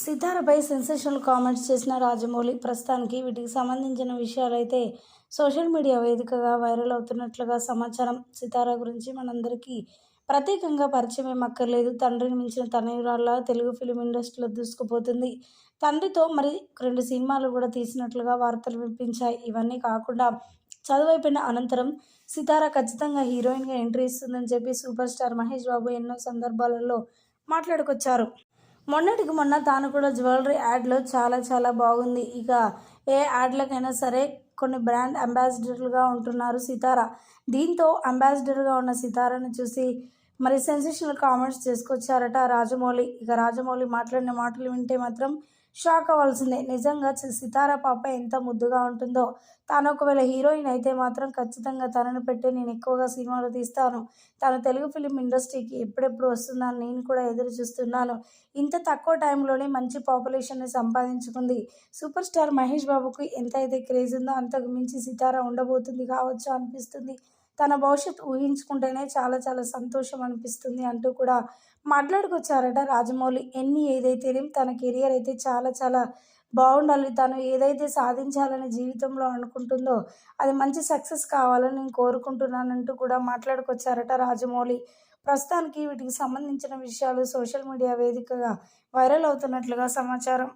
సితారపై sensational comments చేసిన రాజమౌళి ప్రస్తుతానికి వీటికి సంబంధించిన విషయాలైతే సోషల్ మీడియా వేదికగా వైరల్ అవుతున్నట్లుగా సమాచారం. సితార గురించి మనందరికీ ప్రత్యేకంగా పరిచయం అక్కర్లేదు. తండ్రిని మించిన తనయురాల్లా తెలుగు ఫిలిం ఇండస్ట్రీలో దూసుకుపోతుంది. తండ్రితో మరి రెండు సినిమాలు కూడా తీసినట్లుగా వార్తలు వినిపించాయి. ఇవన్నీ కాకుండా చదువైపోయిన అనంతరం సితార ఖచ్చితంగా హీరోయిన్గా ఎంట్రీ ఇస్తుందని చెప్పి సూపర్ స్టార్ మహేష్ బాబు ఎన్నో సందర్భాలలో మాట్లాడుకొచ్చారు. మొన్నటికి మొన్న తాను కూడా జ్యువెలరీ యాడ్లో చాలా చాలా బాగుంది. ఇక ఏ యాడ్లకైనా సరే కొన్ని బ్రాండ్ అంబాసిడర్లుగా ఉంటున్నారు సితార. దీంతో అంబాసిడర్గా ఉన్న సితారను చూసి మరి సెన్సేషనల్ కామెంట్స్ చేసుకొచ్చారట రాజమౌళి. ఇక రాజమౌళి మాట్లాడిన మాటలు వింటే మాత్రం షాక్ అవ్వాల్సిందే. నిజంగా సితార పాప ఎంత ముద్దుగా ఉంటుందో. తాను ఒకవేళ హీరోయిన్ అయితే మాత్రం ఖచ్చితంగా తనను పెట్టి నేను ఎక్కువగా సినిమాలు తీస్తాను. తను తెలుగు ఫిలిం ఇండస్ట్రీకి ఎప్పుడెప్పుడు వస్తుందని నేను కూడా ఎదురు చూస్తున్నాను. ఇంత తక్కువ టైంలోనే మంచి పాపులేషన్ని సంపాదించుకుంది. సూపర్ స్టార్ మహేష్ బాబుకు ఎంత అయితే క్రేజ్ ఉందో అంతకు మించి సితార ఉండబోతుంది కావచ్చు అనిపిస్తుంది. తన భవిష్యత్తు ఊహించుకుంటేనే చాలా చాలా సంతోషం అనిపిస్తుంది అంటూ కూడా మాట్లాడుకొచ్చారట రాజమౌళి. ఎన్ని ఏదైతేనే తన కెరియర్ అయితే చాలా చాలా బాగుండాలి. తను ఏదైతే సాధించాలని జీవితంలో అనుకుంటుందో అది మంచి సక్సెస్ కావాలని నేను కోరుకుంటున్నానంటూ కూడా మాట్లాడుకొచ్చారట రాజమౌళి. ప్రస్తుతానికి వీటికి సంబంధించిన విషయాలు సోషల్ మీడియా వేదికగా వైరల్ అవుతున్నట్లుగా సమాచారం.